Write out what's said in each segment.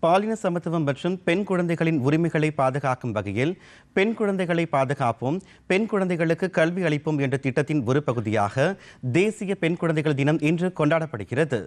பாலின சமத்துவம் மற்றும் பெண் குழந்தைகளின் உரிமைகளை பாதுகாக்கும் வகையில் பெண் குழந்தைகளை பாதுகாப்போம் பெண் குழந்தைகளுக்கு கல்வி அளிப்போம் என்ற திட்டத்தின் ஒரு பகுதியாக தேசிய பெண் குழந்தைகள் தினம் இன்று கொண்டாடப்படுகிறது.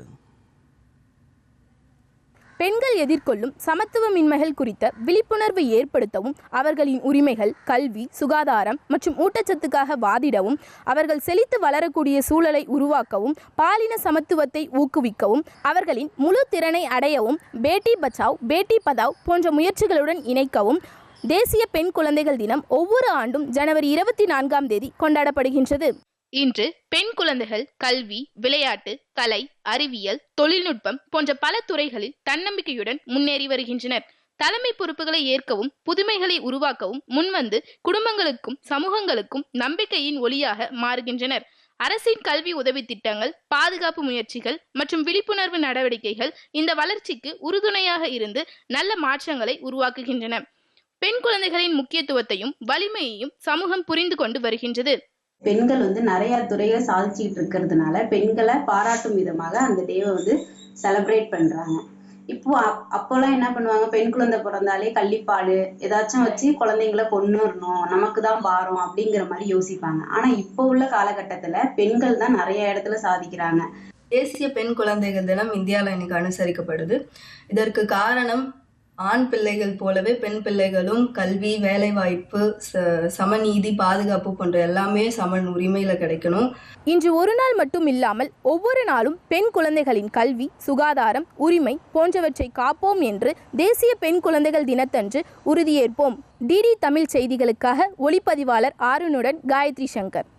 பெண்கள் எதிர்கொள்ளும் சமத்துவமின்மைகள் குறித்த விழிப்புணர்வு ஏற்படுத்தவும் அவர்களின் உரிமைகள் கல்வி சுகாதாரம் மற்றும் ஊட்டச்சத்துக்காக வாதிடவும் அவர்கள் செழித்து வளரக்கூடிய சூழலை உருவாக்கவும் பாலின சமத்துவத்தை ஊக்குவிக்கவும் அவர்களின் முழு திறனை அடையவும் பேட்டி பச்சாவ் பேட்டி பதாவ் போன்ற முயற்சிகளுடன் இணைக்கவும் தேசிய பெண் குழந்தைகள் தினம் ஒவ்வொரு ஆண்டும் ஜனவரி இருபத்தி நான்காம் தேதி கொண்டாடப்படுகின்றது. இன்று பெண் குழந்தைகள் கல்வி விளையாட்டு கலை அறிவியல் தொழில்நுட்பம் போன்ற பல துறைகளில் தன்னம்பிக்கையுடன் முன்னேறி வருகின்றனர். தலைமை பொறுப்புகளை ஏற்கவும் புதுமைகளை உருவாக்கவும் முன்வந்து குடும்பங்களுக்கும் சமூகங்களுக்கும் நம்பிக்கையின் ஒளியாக மாறுகின்றனர். அரசின் கல்வி உதவி திட்டங்கள் பாதுகாப்பு முயற்சிகள் மற்றும் விழிப்புணர்வு நடவடிக்கைகள் இந்த வளர்ச்சிக்கு உறுதுணையாக இருந்து நல்ல மாற்றங்களை உருவாக்குகின்றன. பெண் குழந்தைகளின் முக்கியத்துவத்தையும் வலிமையையும் சமூகம் புரிந்து கொண்டு வருகின்றது. பெண்கள் வந்து நிறைய துறையில சாதிச்சுக்கிட்டு இருக்கிறதுனால பெண்களை பாராட்டும் விதமாக அந்த டேவை வந்து செலிப்ரேட் பண்றாங்க. இப்போ அப்- அப்போல்லாம் என்ன பண்ணுவாங்க? பெண் குழந்தை பிறந்தாலே கள்ளிப்பாடு ஏதாச்சும் வச்சு குழந்தைங்கள கொண்டுறணும் நமக்கு தான் பாரம் அப்படிங்கிற மாதிரி யோசிப்பாங்க. ஆனா இப்போ உள்ள காலகட்டத்துல பெண்கள் தான் நிறைய இடத்துல சாதிக்கிறாங்க. தேசிய பெண் குழந்தைகள் தினம் இந்தியாவில் இன்னைக்கு அனுசரிக்கப்படுது. இதற்கு காரணம் ஆண் பிள்ளைகள் போலவே பெண் பிள்ளைகளும் கல்வி வேலைவாய்ப்பு ச சமநீதி பாதுகாப்பு போன்ற எல்லாமே சமன் உரிமையில கிடைக்கணும். இன்று ஒரு நாள் மட்டும் இல்லாமல் ஒவ்வொரு நாளும் பெண் குழந்தைகளின் கல்வி சுகாதாரம் உரிமை போன்றவற்றை காப்போம் என்று தேசிய பெண் குழந்தைகள் தினத்தன்று உறுதியேற்போம். டிடி தமிழ் செய்திகளுக்காக ஒளிப்பதிவாளர் ஆருணுடன் காயத்ரி சங்கர்.